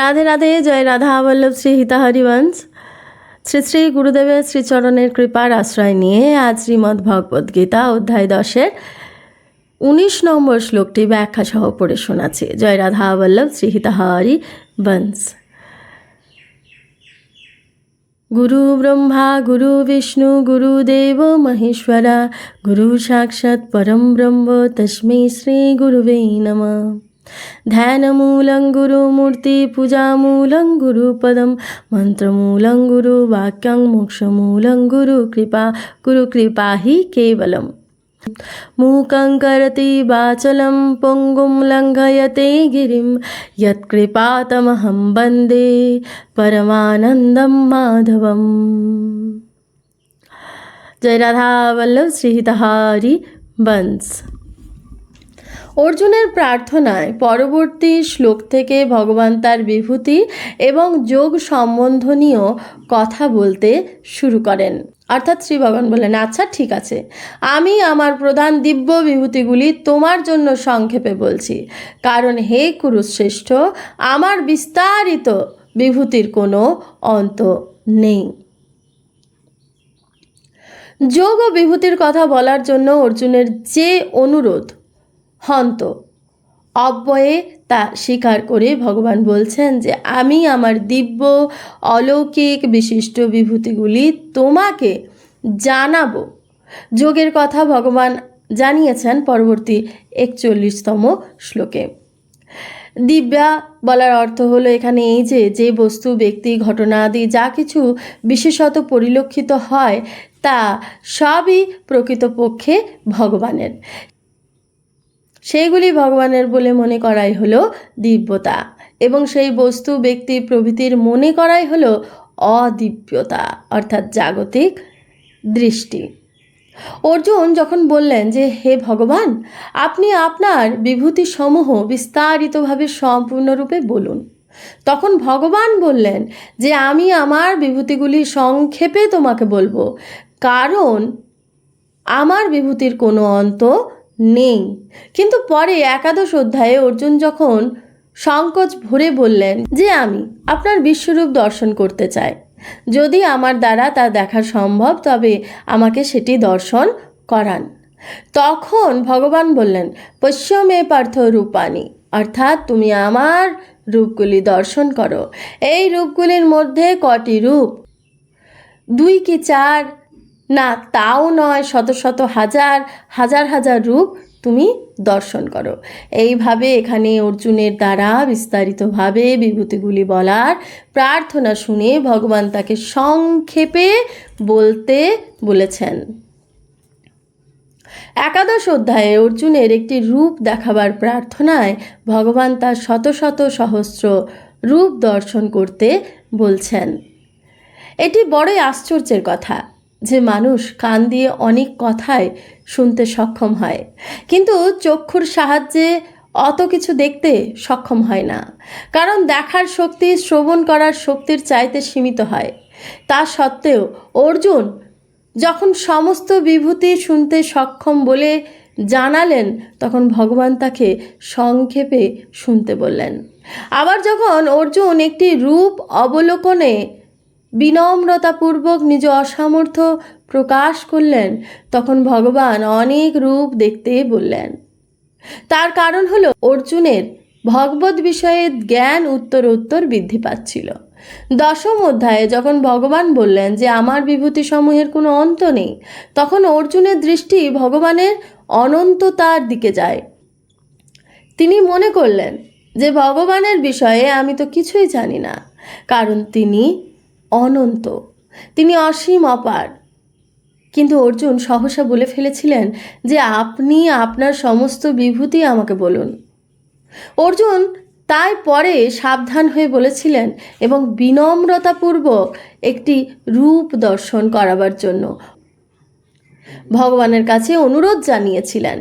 রাধে রাধে, জয় রাধা বল্লভ শ্রী হিতা হরিবংশ শ্রী শ্রী গুরুদেবের শ্রীচরণের কৃপার আশ্রয় নিয়ে আজ শ্রীমদ্ ভগবদ্ গীতা অধ্যায় দশের উনিশ নম্বর শ্লোকটি ব্যাখ্যা সহ পড়ে শোনাচ্ছি। জয় রাধা বল্লভ শ্রী হিতা বংশ গুরু ব্রহ্মা, গুরু বিষ্ণু গুরুদেব মহেশ্বরা, গুরু সাক্ষাৎ পরম ব্রহ্ম তস্मै শ্রী গুরুবে নমঃ। ध्यानमूलं गुरुमूर्तिपूजामूलं गुरुपदं मन्त्रमूलं गुरुवाक्यं मोक्षमूलं गुरुकृपा गुरुकृपा हि केवलम् मूकं करति वाचलं पुङ्गुं लङ्घयते गिरिं यत्कृपातमहं वन्दे परमानन्दं माधवम् जय राधा वल्लभ श्रीहितहारी बंस অর্জুনের প্রার্থনায় পরবর্তী শ্লোক থেকে ভগবান তার বিভূতি এবং যোগ সম্বন্ধনীয় কথা বলতে শুরু করেন। অর্থাৎ শ্রী ভগবান বললেন আচ্ছা ঠিক আছে। আমি আমার প্রধান দিব্য বিভূতিগুলি তোমার জন্য সংক্ষেপে বলছি। কারণ হে কুরুশ্রেষ্ঠ, আমার বিস্তারিত বিভূতির কোনো অন্ত নেই। যোগ ও বিভূতির কথা বলার জন্য অর্জুনের যে অনুরোধ হন্ত। অব্যয়ে তা স্বীকার করে ভগবান বলছেন যে, আমি আমার দিব্য, অলৌকিক বিশিষ্ট বিভূতিগুলি তোমাকে জানাব। যোগের কথা ভগবান জানিয়েছেন পরবর্তী একচল্লিশতম শ্লোকে। দিব্যা বলার অর্থ হলো এখানে এই যে যে বস্তু, ব্যক্তি, ঘটনা আদি যা কিছু বিশেষত পরিলক্ষিত হয় তা সবই প্রকৃতপক্ষে ভগবানের। সেইগুলি ভগবানের বলে মনে করাই হলো দিব্যতা এবং সেই বস্তু ব্যক্তি প্রভৃতির মনে করাই হলো অদিব্যতা, অর্থাৎ জাগতিক দৃষ্টি। অর্জুন যখন বললেন যে, হে ভগবান, আপনি আপনার বিভূতিসমূহ বিস্তারিতভাবে সম্পূর্ণরূপে বলুন। তখন ভগবান বললেন যে, আমি আমার বিভূতিগুলি সংক্ষেপে তোমাকে বলব। কারণ আমার বিভূতির কোনো অন্ত নেই। কিন্তু পরে একাদশ অধ্যায়ে অর্জুন যখন সংকোচ ভরে বললেন যে আমি আপনার বিশ্বরূপ দর্শন করতে চাই। যদি আমার দ্বারা তা দেখা সম্ভব, তবে আমাকে সেটি দর্শন করান। তখন ভগবান বললেন পশ্চিমে পার্থ রূপানি অর্থাৎ তুমি আমার রূপগুলি দর্শন করো। এই রূপগুলির মধ্যে কটি রূপ? দুই কি চার? না, তাও নয়, শত শত হাজার হাজার হাজার রূপ তুমি দর্শন করো। এইভাবে এখানে অর্জুনের দ্বারা বিস্তারিতভাবে বিভূতিগুলি বলার প্রার্থনা শুনে ভগবান তাকে সংক্ষেপে বলতে বলেছেন। একাদশ অধ্যায়ে অর্জুনের একটি রূপ দেখাবার প্রার্থনায় ভগবান তার শত শত সহস্র রূপ দর্শন করতে বলছেন। এটি বড়ই আশ্চর্যের কথা। যে মানুষ কান দিয়ে অনেক কথায় শুনতে সক্ষম হয়। কিন্তু চক্ষুর সাহায্যে অত কিছু দেখতে সক্ষম হয় না। কারণ দেখার শক্তি শ্রবণ করার শক্তির চাইতে সীমিত হয়। তা সত্ত্বেও অর্জুন যখন সমস্ত বিভূতি শুনতে সক্ষম বলে জানালেন, তখন ভগবান তাকে সংক্ষেপে শুনতে বললেন। আবার যখন অর্জুন একটি রূপ অবলোকনে বিনম্রতাপূর্বক নিজ অসামর্থ্য প্রকাশ করলেন। তখন ভগবান অনেক রূপ দেখতে বললেন। তার কারণ হলো অর্জুনের ভগবত বিষয়ে জ্ঞান উত্তর উত্তর বৃদ্ধি পাচ্ছিল। দশম অধ্যায়ে যখন ভগবান বললেন যে আমার বিভূতিসমূহের কোনো অন্ত নেই, তখন অর্জুনের দৃষ্টি ভগবানের অনন্ততার দিকে যায়। তিনি মনে করলেন যে ভগবানের বিষয়ে আমি তো কিছুই জানি না, কারণ তিনি অনন্ত। তিনি অসীম অপার। কিন্তু অর্জুন সহসা বলে ফেলেছিলেন যে আপনি আপনার সমস্ত বিভূতি আমাকে বলুন। অর্জুন তাই পরে সাবধান হয়ে বলেছিলেন এবং বিনম্রতাপূর্বক একটি রূপ দর্শন করাবার জন্য ভগবানের কাছে অনুরোধ জানিয়েছিলেন।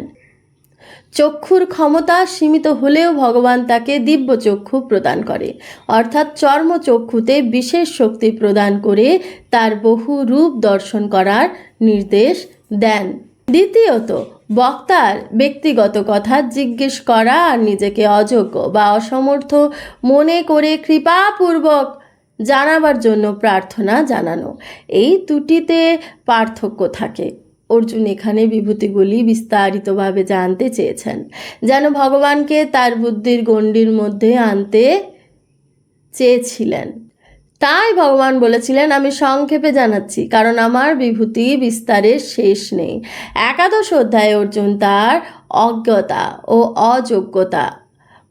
চক্ষুর ক্ষমতা সীমিত হলেও ভগবান তাকে দিব্য চক্ষু প্রদান করে। অর্থাৎ চর্মচক্ষুতে বিশেষ শক্তি প্রদান করে তার বহু রূপ দর্শন করার নির্দেশ দেন। দ্বিতীয়ত, বক্তার ব্যক্তিগত কথা জিজ্ঞেস করা আর নিজেকে অযোগ্য বা অসমর্থ মনে করে কৃপাপূর্বক জানাবার জন্য প্রার্থনা জানানো। এই দুটিতে পার্থক্য থাকে। অর্জুন এখানে বিভূতিগুলি বিস্তারিতভাবে জানতে চেয়েছেন। যেন ভগবানকে তার বুদ্ধির গণ্ডির মধ্যে আনতে চেয়েছিলেন। তাই ভগবান বলেছিলেন, আমি সংক্ষেপে জানাচ্ছি, কারণ আমার বিভূতি বিস্তারের শেষ নেই। একাদশ অধ্যায়ে অর্জুন তার অজ্ঞতা ও অযোগ্যতা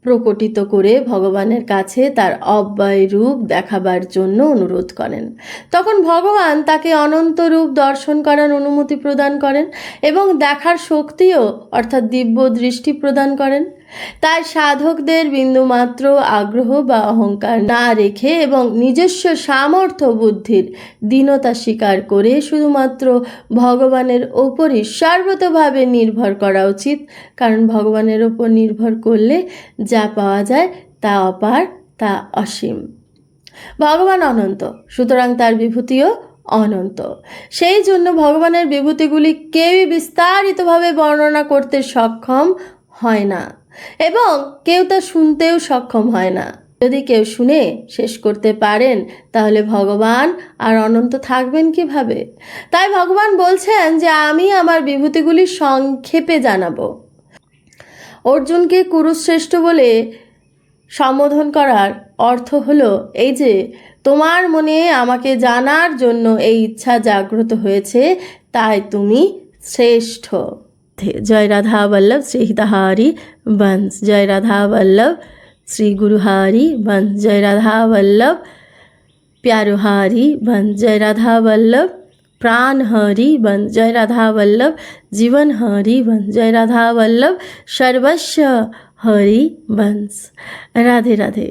প্রকটিত করে ভগবানের কাছে তার অব্যয় রূপ দেখাবার জন্য অনুরোধ করেন। তখন ভগবান তাকে অনন্ত রূপ দর্শন করার অনুমতি প্রদান করেন এবং দেখার শক্তিও, অর্থাৎ দিব্য দৃষ্টি প্রদান করেন। তাই সাধকদের বিন্দুমাত্র আগ্রহ বা অহংকার না রেখে এবং নিজস্ব সামর্থ্য বুদ্ধির দীনতা স্বীকার করে শুধুমাত্র ভগবানের ওপরই সর্বতভাবে নির্ভর করা উচিত। কারণ ভগবানের ওপর নির্ভর করলে যা পাওয়া যায় তা অপার, তা অসীম। ভগবান অনন্ত, সুতরাং তার বিভূতিও অনন্ত। সেই জন্য ভগবানের বিভূতিগুলি কেউই বিস্তারিতভাবে বর্ণনা করতে সক্ষম হয় না। এবং কেউ তা শুনতেও সক্ষম হয় না। যদি কেউ শুনে শেষ করতে পারেন, তাহলে ভগবান আর অনন্ত থাকবেন কীভাবে? তাই ভগবান বলছেন যে, আমি আমার বিভূতিগুলি সংক্ষেপে জানাব। অর্জুনকে কুরুশ্রেষ্ঠ বলে সম্বোধন করার অর্থ হলো এই যে, তোমার মনে আমাকে জানার জন্য এই ইচ্ছা জাগ্রত হয়েছে, তাই তুমি শ্রেষ্ঠ। জয় রাধা বল্লভ শ্রী হিতাহারি বংশ জয় রাধা বল্লভ শ্রী গুরুহারি বংশ জয় রাধা বল্লভ प्यारुहारी बन जय राधा वल्लभ प्राण हरि बन जय राधा वल्लभ जीवन हरि बन जय राधा वल्लभ सर्वस्व हरि बंश राधे राधे